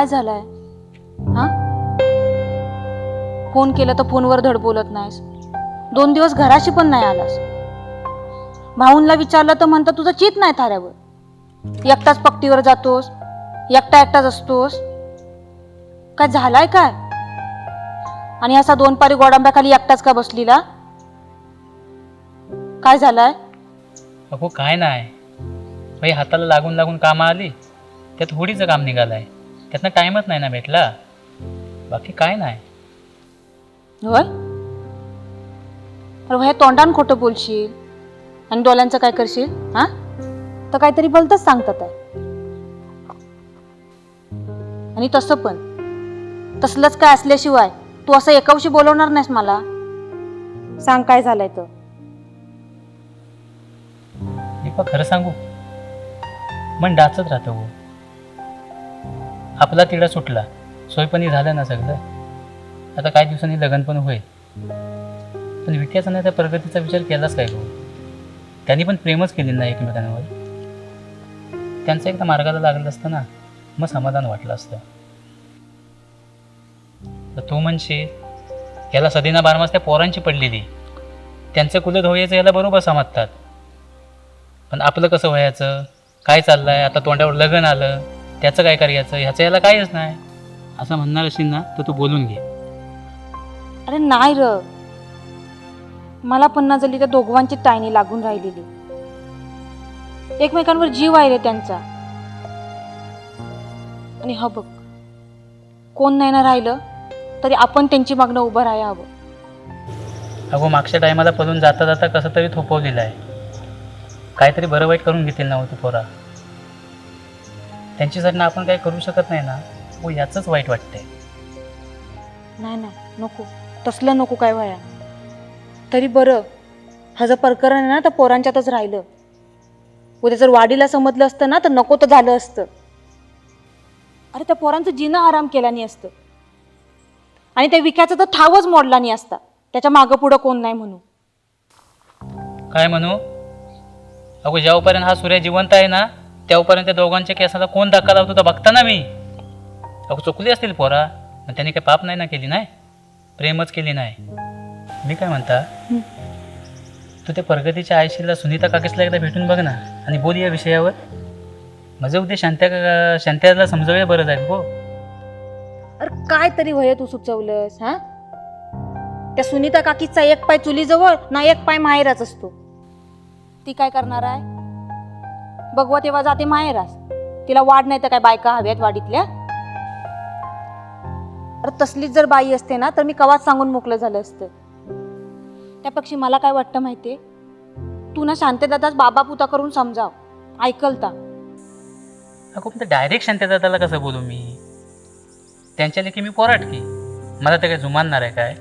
काय झालंय? हा? फोन केला तर फोनवर धड बोलत नाहीस. दोन दिवस घराशी पण नाही आलास. भाऊंला विचारलं तर म्हणता तुझं चित नाही थाऱ्यावर एकटाच पक्तीवर जातोस. एकटा एकटाच असतोस. काय झालाय काय? आणि असा दोन पारी गोडांब्याखाली एकटाच का बसलीला? काय झालाय? अगो काय नाही. बाई हाताला लागून लागून कामं आली. त्यात होडीचं काम निघालंय. त्यातनं टाईमच नाही ना भेटला? बाकी काय नाही. होय अरे हे तोंडान खोटं बोलशील. आणि डोळ्यांचं काय करशील? हा? तर काहीतरी बोलतच सांगतात आहे आणि तसं पण. तसलंच काय असल्याशिवाय तू असं एकावशी बोलवणार नाहीस मला. सांग काय झालंय तर. दीपा खरं सांगू? मन डाचत राहतं हो. आपला तिढा सुटला. सोयपणी झालं ना सगळं. आता काही दिवसांनी लग्न पण होईल. पण विकासाने त्या प्रगतीचा विचार केलाच काय भाऊ? त्यांनी पण प्रेमच केले ना एकमेकांवर. त्यांचं एकदा मार्गाला लागलं असतं ना मग समाधान वाटलं असतं. तर तू म्हणशील याला सदिना बारमास त्या पोरांची पडलेली. त्यांचं कुलं धोयाचं याला बरोबर समजतात. पण आपलं कसं व्हायचं? काय चाललंय? आता तोंडावर लग्न आलं. त्याचं काय करायचं? ह्याचं याला काहीच नाही. असं म्हणणार असेल ना तर तू बोलून घे. अरे नाही र. मला पन्ना झाली त्या दोघांची टायनी लागून राहिलेली. एकमेकांवर जीव आहे रे त्यांचा. आणि हा बघ कोण नाही ना राहिलं तरी आपण त्यांची मागणं उभं राहायला हवं अगो मागच्या टायमाला पळून जाता जाता कसं तरी थोपवलेलं आहे. काहीतरी बरं वाईट करून घेतील ना हो ती पोरा. त्यांच्यासाठी आपण काही करू शकत नाही ना हो याचंच वाईट वाटतंय. नाही नाही नको. तसलं नको काय व्हाया तरी बरं. हा जर प्रकरण आहे ना तर पोरांच्यातच राहिलं. उद्या जर वाडीला समजलं असतं ना तर नको तर झालं असतं. अरे त्या पोरांचं जिनं आराम केला नाही असतं. आणि त्या विकायचा तर ठावच मोडला नाही असता. त्याच्या मागं पुढं कोण नाही म्हणून काय म्हणू? अगो जेव्हापर्यंत हा सूर्य जिवंत आहे ना तेव्हापर्यंत त्या दोघांच्या केसाला कोण धक्का लावतो तर बघता ना मी. अगो चुकली असतील पोरा. पण त्यांनी काही पाप नाही ना केली नाही? प्रेमच केली नाही. मी काय म्हणता? तू त्या प्रगतीच्या आयशीला सुनीता काकेसला एकदा भेटून बघ ना आणि बोल या विषयावर. माझं उद्या शांत्या का शांत्याला समजावूया बरं जाईल हो. अरे काय तरी वय तू सुचवलंस हा? त्या सुनीता काकीचा एक पाय चुलीजवळ ना एक पाय माहेराच असतो. ती काय करणार आहे? बघवा तेव्हा जाते माहेरास. तिला वाढ नाही तर काय बायका हव्यात वाडीतल्या? अरे तसलीच जर बाई असते ना तर मी कवाच सांगून मोकळं झालं असतं. त्यापेक्षा मला काय वाटतं माहितीये? तू ना शांतदादाच बाबा पुता करून समजाव. ऐकलता अगो पण डायरेक्ट शांतदादाला कसं बोलू मी? त्यांच्या लेखी मी पोराट की. मला तर काय जुमानणार आहे काय?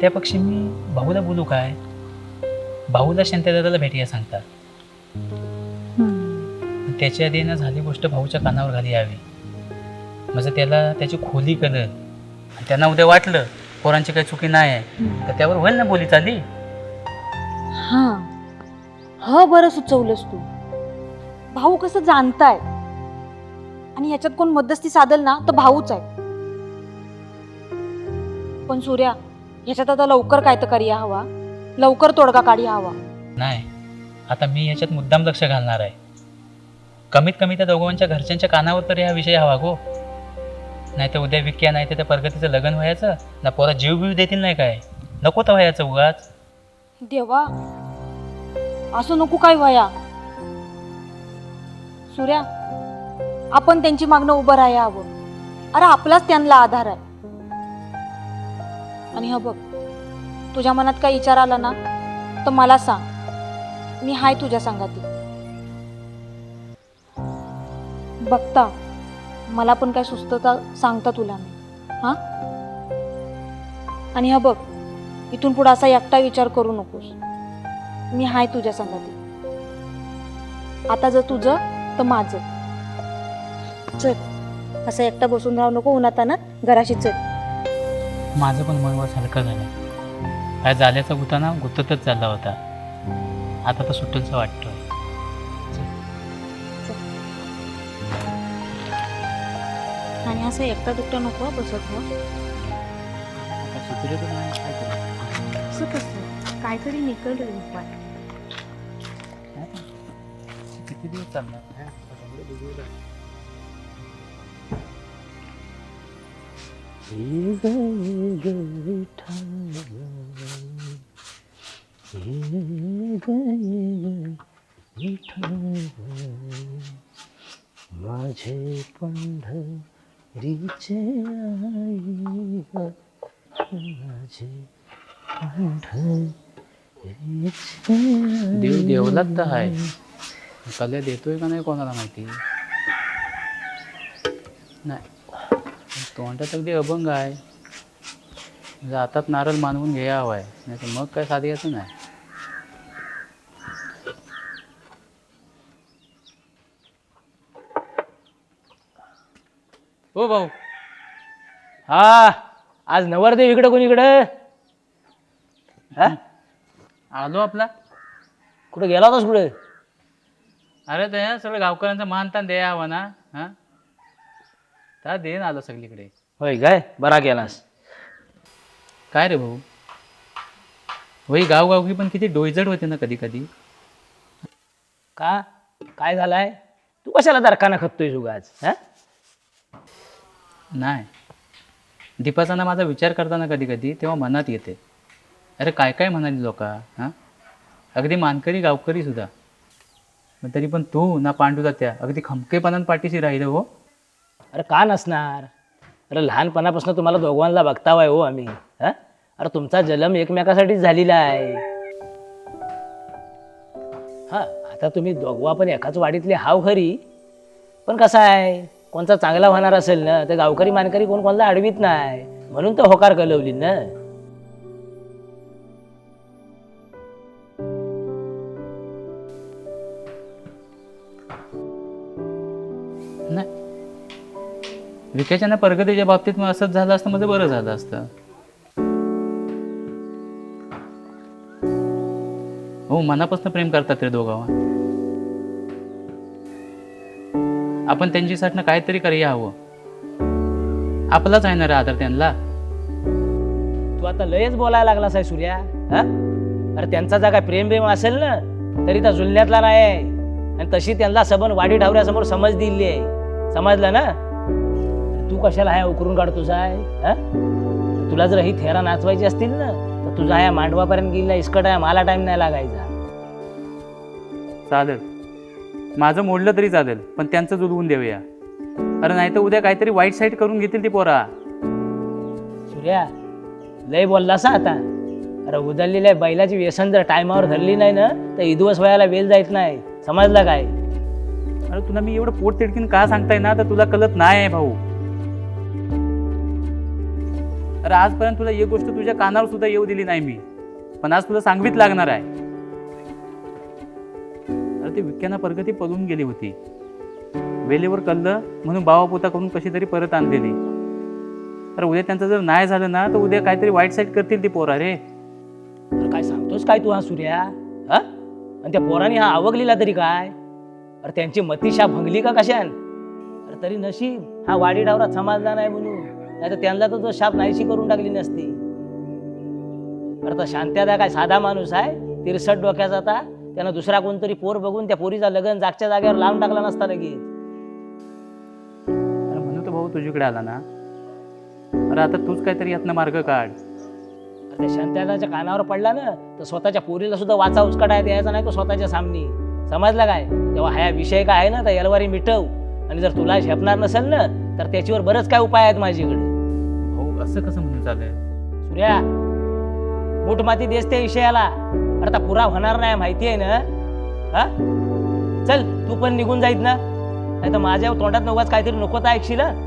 त्यापेक्षा मी भाऊला बोलू काय? भाऊला शांत्यदादाला भेटूया सांगतात. त्याच्या आधी ना झाली गोष्ट भाऊच्या कानावर घाली यावी. म्हणजे त्याला त्याची खोली कळल. आणि त्यांना उद्या वाटलं पोरांची काही चुकी नाही आहे. तर त्यावर होईल ना बोली चाली? हा. हा बरं सुचवलंस तू. भाऊ कसं जाणताय? आणि ह्याच्यात कोण मध्यस्थी साधल ना तर भाऊच आहे. पण सूर्या ह्याच्यात आता लवकर काय तर करिया हवा. लवकर तोडगा काढी हवा. नाही आता मी ह्याच्यात मुद्दाम लक्ष घालणार आहे. कमीत कमी त्या दोघांच्या घरच्यांच्या कानावर तरी हा विषय हवा गो. नाही तर उद्या विक्या नाही तर त्या प्रगतीचं लग्न व्हायचं ना पोरा जीव बिव देतील नाही काय? नको तर व्हायचं उगाच. देवा असं नको काय वया सूर्या आपण त्यांची मागणं उभं राहायला हवं अरे आपलाच त्यांना आधार आहे. आणि हा बघ तुझ्या मनात काही विचार आला ना तर मला सांग. मी हाय तुझ्या संगाती. बघता मला पण काय सुस्तता सांगता तुला मी. हा? आणि हा बघ इथून पुढे असा एकटा विचार करू नकोस. मी हाय तुझ्या संगती. आता जर तुझं तर माझं. चल असं एकटा बसून राहू नको उन्हात ना घराशी चल. माझं पण मन वर झालं काय झाल्याचा गुता ना गुततच झाला होता. आता तर सुटेलचं वाटतोय. चल. असं एकटा दुकटा नको हं बसत हो. करू? असं कसं काहीतरी निकल रे उपाय किती दिवस चालणार? माझे पंढरीचे आई माझे पंढरीचे देव देवलाच तर आहे. कल्या देतोय का नाही कोणाला माहिती? नाही. तोंडात अगदी अभंग आहे. म्हणजे हातात नारळ मानवून घे हवा आहे. नाही तर मग काय साधी असं नाही. हो भाऊ. हा आज नवरदेव इकडं कोण इकडं? हा? आलो आपला. कुठं गेला होतास कुठं? अरे ते सगळं गावकऱ्यांचं मानतान द्या हवा ना हां? त्या देन आलो सगळीकडे. होय काय? बरा केलास. काय रे भाऊ? वही गावगावकी पण किती डोईजड होते ना कधी कधी. का? काय झालाय? तू कशाला दरकाना खपतोय सुगाच हा? नाही. दीपाचा ना माझा विचार करताना कधी कधी तेव्हा मनात येते. अरे काय काय म्हणाली लोक हां? अगदी मानकरी गावकरीसुद्धा मग तरी पण तू ना पांडू त्या अगदी खमकेपणान पाठीशी राहिलं हो. अरे का नसणार? अरे लहानपणापासून तुम्हाला दोघांना बघतावाय हो आम्ही हां? अरे तुमचा जन्म एकमेकासाठीच झालेला आहे. हां आता तुम्ही दोघवा पण एकाच वाडीतले हाव खरी. पण कसं आहे? कोणता चांगला होणार असेल ना तर गावकरी मानकरी कोण कोणाला अडवीत नाही. म्हणून तर होकार कलवली ना. विकेच्या ना प्रगतीच्या बाबतीत मग असंच झालं असतं म्हणजे बरं झालं असतं. हो मनापासून प्रेम करतात ते दोघांवर आपण त्यांच्यासाठी काहीतरी करूया हवं. आपलाच आहे ना रे आदर त्यांना? तू आता लयच बोलायला लागलास आहे सूर्या. हा? अरे त्यांचा जर काय प्रेम प्रेम असेल ना तरी त्या जुलण्यातला नाही आहे. आणि तशी त्यांना सबन वाडी ढावऱ्यासमोर समज दिली आहे. समजलं ना? तू कशाला ह्या उकरून काढतोस आहे हा? तुला जर ही थेरा नाचवायची असतील ना तर तुझा ह्या मांडवापर्यंत गेला इस्कट आहे मला टाइम नाही लागायचा. चालेल. माझं मोडलं तरी चालेल पण त्यांचं जुलवून देऊया. अरे नाही तर उद्या काहीतरी वाईट साईड करून घेतील ती पोरा. सूर्या लय बोललास हा आता. अरे उदरलेल्या बैलाची व्यसन जर टायमावर धरली नाही ना तर इदवस वयाला वेल जायत नाही. समजलं काय? अरे तुला मी एवढं पोट तिडकीन का सांगताय ना तर तुला कळत नाही आहे भाऊ. अरे आजपर्यंत तुला एक गोष्ट तुझ्या कानावर सुद्धा येऊ दिली नाही मी पण आज तुला सांगवीत लागणार आहे. ते विख्याना प्रगती पळून गेली होती. वेलेवर कल्लं म्हणून बावापोता करून कशी तरी परत आणलेली. तर उद्या त्यांचं जर नाही झालं ना तर उद्या काहीतरी वाईट साईड करतील ती पोरा रे. अरे काय सांगतोस काय तू हा सूर्या? हा? आणि त्या पोराने हा आवगलेला तरी काय? अरे त्यांची मतीशा भंगली का कशान? अरे तरी नशीब हा वाडी डावरा समाजला नाही म्हणून. नाही तर त्यांना तर तो शाप नाहीशी करून टाकली नसती. अरे तर शांत्यादा काय साधा माणूस आहे? तिरसट डोक्याचा आता. त्यानं दुसरा कोणतरी पोर बघून त्या पोरीचा लग्न जागच्या जागेवर लावून टाकला नसता लगेच. अरे म्हणून तर भाऊ तुझ्याकडे आला ना. अरे आता तूच काहीतरी यातनं मार्ग काढ. अरे त्या शांत्यादाच्या कानावर पडला ना तर स्वतःच्या पोरीला सुद्धा वाचा उचकटाय द्यायचा नाही तो स्वतःच्या सामनी. समजला काय? तेव्हा हा विषय काय आहे ना तर यलवारी मिटव. आणि जर तुला झेपणार नसेल ना तर त्याच्यावर बरंच काय उपाय आहेत माझ्याकडे. भाऊ असं कसं म्हणून चालेल सूर्या मूठ माती देस त्या विषयाला. अरे आता पुरा होणार नाही माहिती आहे ना? हा? चल तू पण निघून जाईत ना. नाही तर माझ्या तोंडात नव्वाच काहीतरी नको तर ऐकशील हं?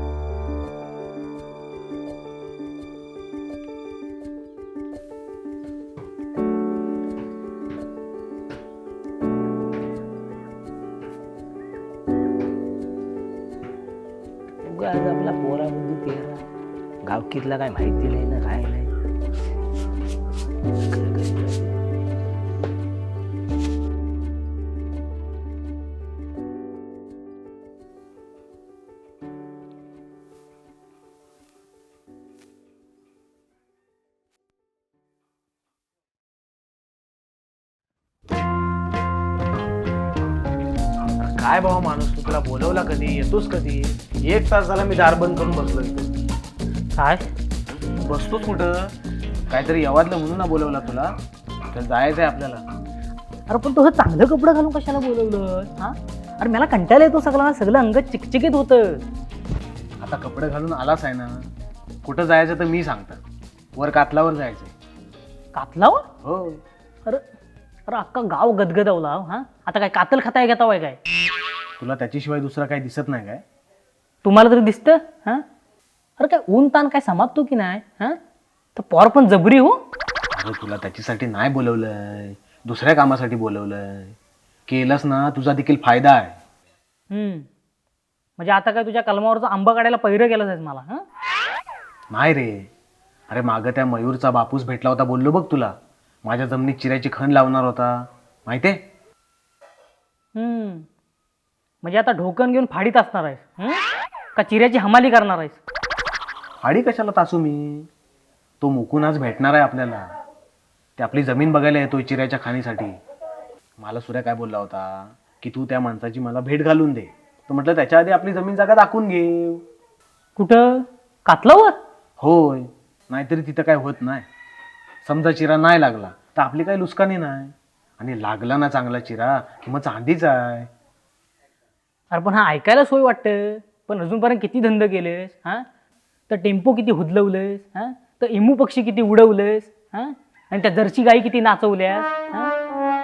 आपला पोरा तेरा गावकीतला काय माहिती नाही ना काय नाही. काय भावा माणूस तू तुला बोलवला कधी? येतोस कधी? एक तास झाला मी दार बंद करून बसलो इथे काय? बसतोच कुठं? काहीतरी यवादलं म्हणून ना बोलवला तुला. तर जायचंय आपल्याला. अरे पण तो हे चांगलं कपडं घालून कशाला बोलवलं हा? अरे मला कंटाळा येतो सगळं. सगळं अंग चिकचिकीत होतं. आता कपडे घालून आलाच आहे ना? कुठं जायचं तर मी सांगतो. वर कातलावर जायचंय. कातलावर? हो. अरे अख्खा गाव गदगदवला हो, हा आता काय कातल खाताय घेता वय काय? तुला त्याच्याशिवाय दुसरं काही दिसत नाही काय? तुम्हाला तरी दिसतं हा? अरे काय ऊन ताण काय समाजतो की नाही हा? तर पॉर पण जबरी हो. अरे तुला त्याच्यासाठी नाही बोलवलंय दुसऱ्या कामासाठी बोलवलंय. केलंस ना तुझा देखील फायदा आहे. हम्म. म्हणजे आता काय तुझ्या कलमावरचा आंबा काढायला पहिरं केलं जायचं मला हा? नाही रे. अरे मागं त्या मयूरचा बापूस भेटला होता बोललो बघ तुला. माझ्या जमिनीत चिऱ्याची खण लावणार होता. माहितीये? हम्म. म्हणजे आता ढोकन घेऊन फाडीत असणार आहेस? का चिऱ्याची हमाली करणार आहेस? फाडी कशाला तासू मी? तो मुकून आज भेटणार आहे आपल्याला. ते आपली जमीन बघायला येतोय चिऱ्याच्या खाणीसाठी. मला सूर्या काय बोलला होता? की तू त्या माणसाची मला भेट घालून दे. तर म्हटलं त्याच्या आधी आपली जमीन जागा दाखवून घे. कुठं? कातलावर? होय. नाहीतरी तिथं काय होत नाही. समजा चिरा नाही लागला तर आपली काही लुस्कानी नाही. आणि लागला ना चांगला चिरा की मग चांदीच आहे. अरे पण हा ऐकायला सोय वाटतं. पण अजूनपर्यंत किती धंद केलेस हा? तर टेम्पो किती हुदलवलंस हा? तर इमू पक्षी किती उडवलंस हा? आणि त्या जर्सी गाई किती नाचवल्यास हा?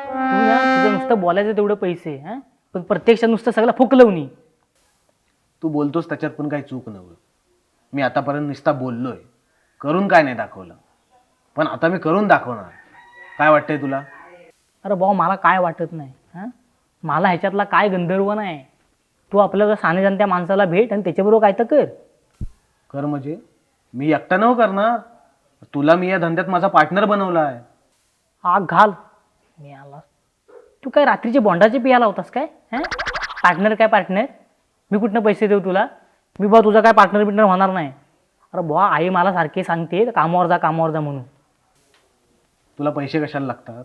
तू ना तुझं नुसतं बोलायचं तेवढं पैसे हा? पण प्रत्यक्षात नुसतं सगळं फुकलवणी. तू बोलतोस त्याच्यात पण काही चूक नव्हतं मी आतापर्यंत नुसता बोललोय. करून काय नाही दाखवलं. पण आता मी करून दाखवणार. काय वाटतंय तुला? अरे भाऊ मला काय वाटत नाही हां? मला ह्याच्यातला काय गंधर्व नाही. तू आपल्या साने जाणत्या माणसाला भेट आणि त्याच्याबरोबर काय तर कर. कर म्हणजे? मी एकटा नव करणार. तुला मी या धंद्यात माझा पार्टनर बनवला आहे आग घाल. मी आला. तू काय रात्रीचे बॉन्डाचे पियाला होतास काय हां? पार्टनर काय पार्टनर मी कुठनं पैसे देऊ तुला? मी बा तुझा काय पार्टनर बिटनर होणार नाही. अरे बुवा आई मला सारखे सांगते कामावर जा कामावर जा म्हणून. तुला पैसे कशाला लागतात?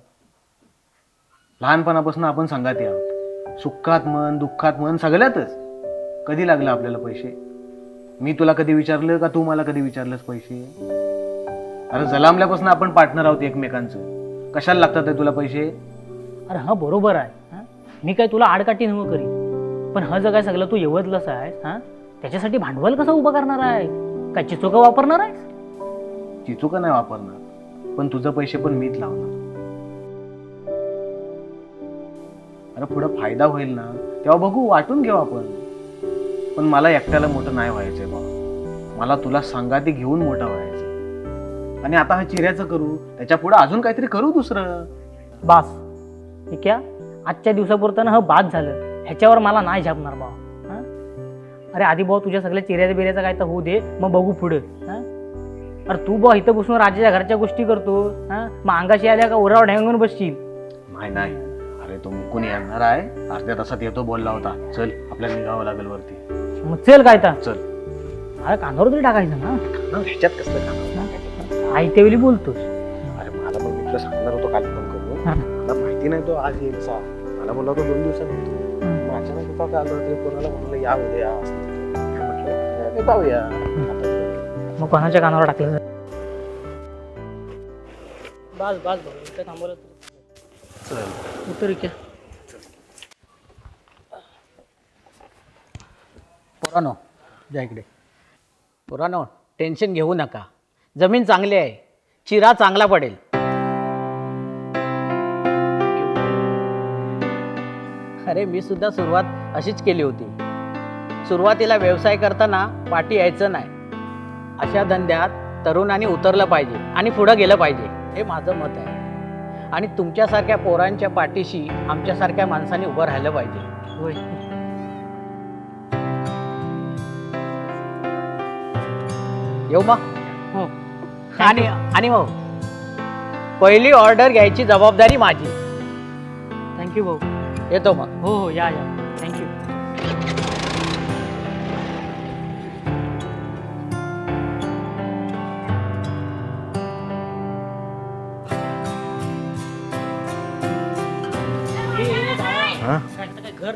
लहानपणापासून आपण संघात आहोत सुखात मन दुःखात मन सगळ्यातच. कधी लागलं आपल्याला पैसे? मी तुला कधी विचारलं का तू मला कधी विचारलंस पैसे? अरे जलामल्यापासून आपण पार्टनर आहोत एकमेकांचं. कशाला लागतात तुला पैसे? अरे हां बरोबर आहे हां? मी काय तुला आडकाठी नव्ह करी पण हा जगाय सगळं तू येवतलंच आहेस हां? त्याच्यासाठी भांडवल कसं उभं करणार आहे? काय चिचोका वापरणार आहेस? चिचुका नाही वापरणार. पण तुझं पैसे पण मीच लावणार. अरे पुढं फायदा होईल ना तेव्हा बघू वाटून घेऊ आपण. पण मला एकट्याला मोठं नाही व्हायचंय बाबा मला तुला सांगा ते घेऊन मोठं व्हायचं आणि आता हा चिऱ्याचं करू त्याच्या पुढे अजून काहीतरी करू दुसरं. बास. ठीक आहे? आजच्या दिवसापुरतं ना ह बाद झालं. ह्याच्यावर मला नाही झापणार भाऊ. अरे आधी भाऊ तुझ्या सगळ्या चिऱ्याच्या बिऱ्याचं काय तर होऊ दे. मग बघू पुढं. हां? अरे तू भाऊ इथं बसून राजाच्या घरच्या गोष्टी करतो हां? मग अंगाशी आल्या का ओरावर ढेंगून बसशील? नाही नाही. अरे तो मुकून येणार आहे. अर्ध्या तासात येतो बोलला होता. चल आपल्याला निघावं लागेल वरती. मग चल काय तर. चल. अरे कांदावर तरी टाकायचं ना. ना, ह्याच्यात कसलं काम आई त्यावेळी बोलतोस. अरे मला पण मी तुला सांगणार होतो काल फोन करून. हा. मला माहिती नाही तो आज येईल सा मला बोलला होता दोन दिवसात येतो मग अचानक होता काल रात्री कोणाला म्हणलं या उद्या. या असं मी म्हटलं? "ए, जाऊया आता मग कोणाच्या कानावर टाकलं बस बस भाऊ इथं थांबवलं चल. उतर इथे. पोरानो जा इकडे. पोरानो टेन्शन घेऊ नका. जमीन चांगली आहे. चिरा चांगला पडेल. अरे मी सुद्धा सुरुवात अशीच केली होती. सुरुवातीला व्यवसाय करताना पाठी यायचं नाही. अशा धंद्यात तरुणांनी उतरलं पाहिजे आणि पुढं गेलं पाहिजे. हे माझं मत आहे. आणि तुमच्यासारख्या पोरांच्या पाठीशी आमच्यासारख्या माणसांनी उभं राहिलं पाहिजे. होय. येऊ मग? हो. आणि आणि मग? पहिली ऑर्डर घ्यायची जबाबदारी माझी. थँक्यू भाऊ. येतो मग. हो हो या या. थँक्यू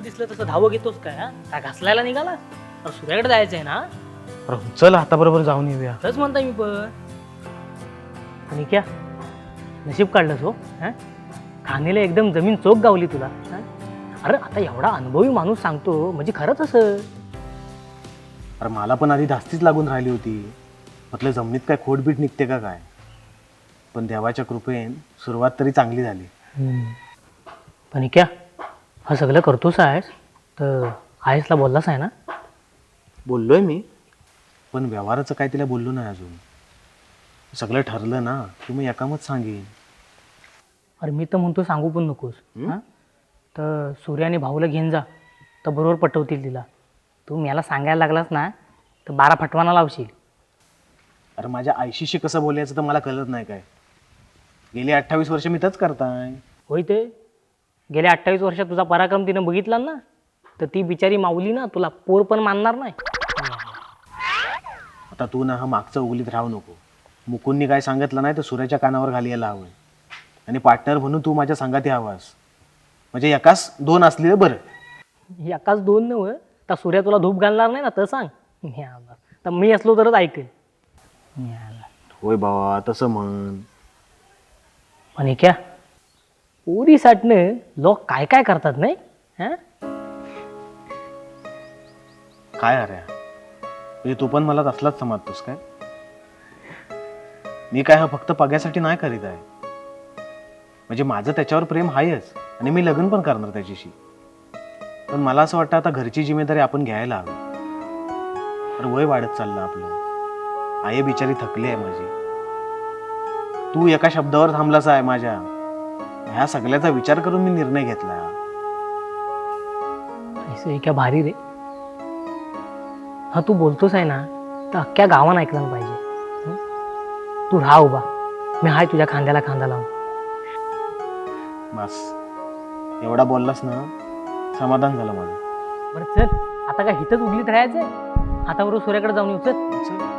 दिसलं तसं धावं घेतोस काय हा? काय घासलायला निघाला? अरे सूर्याकडे जायचंय ना? अरे चल आता बरोबर जाऊन येऊया. खरंच म्हणताय मी पण. आणि क्या? नशीब काढलंस हो हा? खाणीला एकदम जमीन चोख गावली तुला हा? अरे आता एवढा अनुभवी माणूस सांगतो म्हणजे खरंच असं. अरे मला पण आधी धास्तीच लागून राहिली होती. म्हटलं जमिनीत काय खोडबीट निघते का काय? पण देवाच्या कृपेन सुरुवात तरी चांगली झाली. पण क्या? हा सगळं करतोस आहेस तर आयसला बोललास आहे ना? बोललोय मी. पण व्यवहाराचं काय तिला बोललो नाही अजून. सगळं ठरलं ना की मग एकामच सांगेन. अरे मी तर म्हणतो सांगू पण नकोस. हां? तर सूर्य आणि भाऊला घेऊन जा तर बरोबर पटवतील तिला. तू मला सांगायला लागलास ना तर बारा फटवाना लावशील. अरे माझ्या आयशीशी कसं बोलायचं तर मला कळत नाही काय. गेली अठ्ठावीस वर्ष मी तच करताय. होय ते? गेल्या अठ्ठावीस वर्षात तुझा पराक्रम तिनं बघितला ना तर ती बिचारी माऊली ना तुला पोर पण मानणार नाही. आता तू ना हा मागचं उगलीत राहू नको. मुकुंदनी काय सांगितलं नाही तर सूर्याच्या कानावर घाली यायला हवं आणि पार्टनर म्हणून तू माझ्या संगाती हवास म्हणजे एकाच दोन असलेलं बरं. एकाच दोन नव तर सूर्या तुला धूप घालणार नाही ना तर सांग. न्याला. तर मी असलो तरच ऐकेल. न्याला. होय बाबा तसं म्हण. पण हे क्या? पोरी साठणे लोक काय काय करतात नाही? काय अरे? म्हणजे तू पण मला तसलाच समजतोस काय? मी काय हा फक्त पग्यासाठी नाही करीत आहे. म्हणजे माझं त्याच्यावर प्रेम आहेच आणि मी लग्न पण करणार त्याच्याशी. पण मला असं वाटतं आता घरची जिम्मेदारी आपण घ्यायला हवी. तर वय वाढत चाललं आपलं. आई बिचारी थकली आहे माझी. तू एका शब्दावर थांबलास आहे माझ्या. ह्या सगळ्याचा विचार करून मी निर्णय घेतला. क्या भारी रे? हा तू बोलतोस आहे ना तर अख्ख्या गावानं ऐकलं पाहिजे. हं? तू राहा उभा. मी हाय तुझ्या खांद्याला खांदा लावून. बस. एवढा बोललास ना समाधान झालं माझं बरं चल. आता काय हिथंच उगलीत राहायचंय? आता बरोबर सूर्याकडे जाऊन येऊ चल. चल.